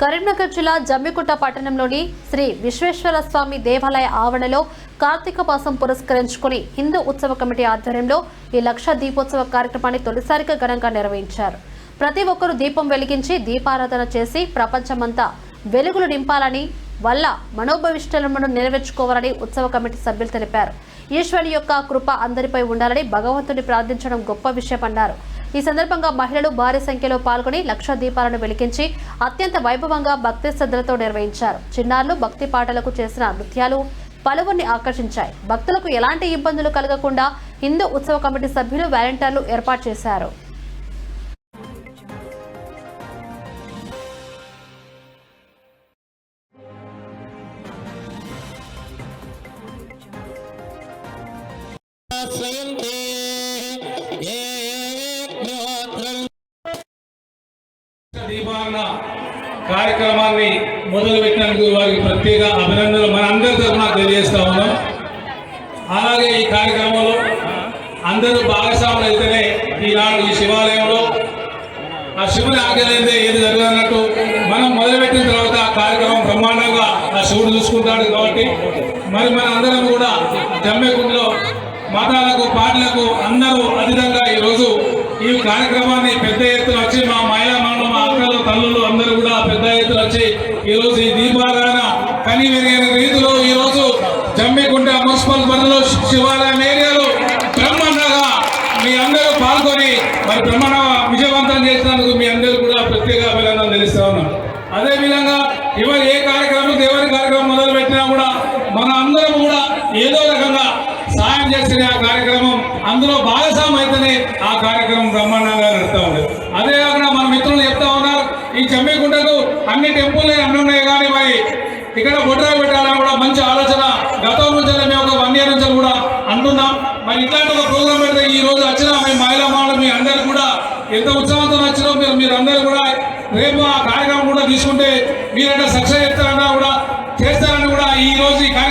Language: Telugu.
కరీంనగర్ జిల్లా జమ్మికుంట పట్టణంలోని శ్రీ విశ్వేశ్వర స్వామి దేవాలయ ఆవరణలో కార్తీక మాసం పురస్కరించుకుని హిందూ ఉత్సవ కమిటీ ఆధ్వర్యంలో ఈ లక్ష దీపోత్సవ కార్యక్రమాన్ని తొలిసారిగా ఘనంగా నిర్వహించారు. ప్రతి ఒక్కరూ దీపం వెలిగించి దీపారాధన చేసి ప్రపంచమంతా వెలుగులు నింపాలని వల్ల మనోభవిష్టలను నెరవేర్చుకోవాలని ఉత్సవ కమిటీ సభ్యులు తెలిపారు. ఈశ్వరుని యొక్క కృప అందరిపై ఉండాలని భగవంతుని ప్రార్థించడం గొప్ప విషయమన్నారు. ఈ సందర్భంగా మహిళలు భారీ సంఖ్యలో పాల్గొని లక్ష దీపాలను వెలిగించి అత్యంత వైభవంగా భక్తి శ్రద్ధలతో నిర్వహించారు. చిన్నారులు భక్తి పాటలకు చేసిన నృత్యాలు పలువురిని ఆకర్షించాయి. భక్తులకు ఎలాంటి ఇబ్బందులు కలగకుండా హిందూ ఉత్సవ కమిటీ సభ్యులు వాలంటీర్లు ఏర్పాటు చేశారు. శ్రయంతే దీపావళ కార్యక్రమాన్ని మొదలుపెట్టినందుకు వారికి ప్రత్యేక అభినందనలు మన అందరి తరఫున తెలియజేస్తా ఉన్నాం. అలాగే ఈ కార్యక్రమంలో అందరూ భాగస్వాములు అయితేనే ఈనాడు ఈ శివాలయంలో ఆ శివుని ఆజ్ఞలైతే ఏది జరగదన్నట్టు మనం మొదలుపెట్టిన తర్వాత ఆ కార్యక్రమం బ్రహ్మాండంగా ఆ శివుడు చూసుకుంటాడు కాబట్టి మరి మన అందరం కూడా జమ్మెకుండలో మతాలకు పాటలకు అందరూ అధికంగా ఈరోజు ఈ కార్యక్రమాన్ని పెద్ద ఎత్తున వచ్చి మా మహిళా మనం మా అక్కలు తల్లులు అందరూ కూడా పెద్ద ఎత్తున వచ్చి ఈరోజు ఈ దీపారాధన కని మెరుగైన రీతిలో ఈరోజు జమ్మికుంట మున్సిపల్ పరిధిలో శివాలయం ఏరియాలో బ్రహ్మాండంగా మీ అందరూ పాల్గొని మరి బ్రహ్మాండ విజయవంతం చేసినందుకు మీ అందరూ కూడా ప్రత్యేక అభినందనలు తెలుస్తా ఉన్నాను అదేవిధంగా ఎవరు ఏ కార్యక్రమం దేవుని కార్యక్రమం మొదలు పెట్టినా కూడా మన అందరం కూడా ఏదో రకంగా సాయం చేసిన ఆ కార్యక్రమం అందులో భాగస్వామ్యం అయితేనే ఆ కార్యక్రమం బ్రహ్మాండంగా నడుస్తూ ఉండేది ఈ జమ్మికుంటకు అన్ని టెంపుల్ అన్ని ఉన్నాయి కానీ మరి ఇక్కడ బొడ్రా పెట్టాలని కూడా మంచి ఆలోచన. గతం నుంచి మేము ఒక వన్ ఇయర్ నుంచి కూడా అంటున్నాం. మరి ఇట్లాంటి ఒక ప్రోగ్రామ్ పెడితే ఈ రోజు వచ్చిన మీ మహిళా మాటలు మీ అందరు కూడా ఎంత ఉత్సాహంతో వచ్చినా మీరు మీరు కూడా రేపు ఆ కార్యక్రమం కూడా తీసుకుంటే మీరంటే సక్సెస్ చేస్తారన్నా కూడా చేస్తారని కూడా ఈ రోజు ఈ కార్యక్రమం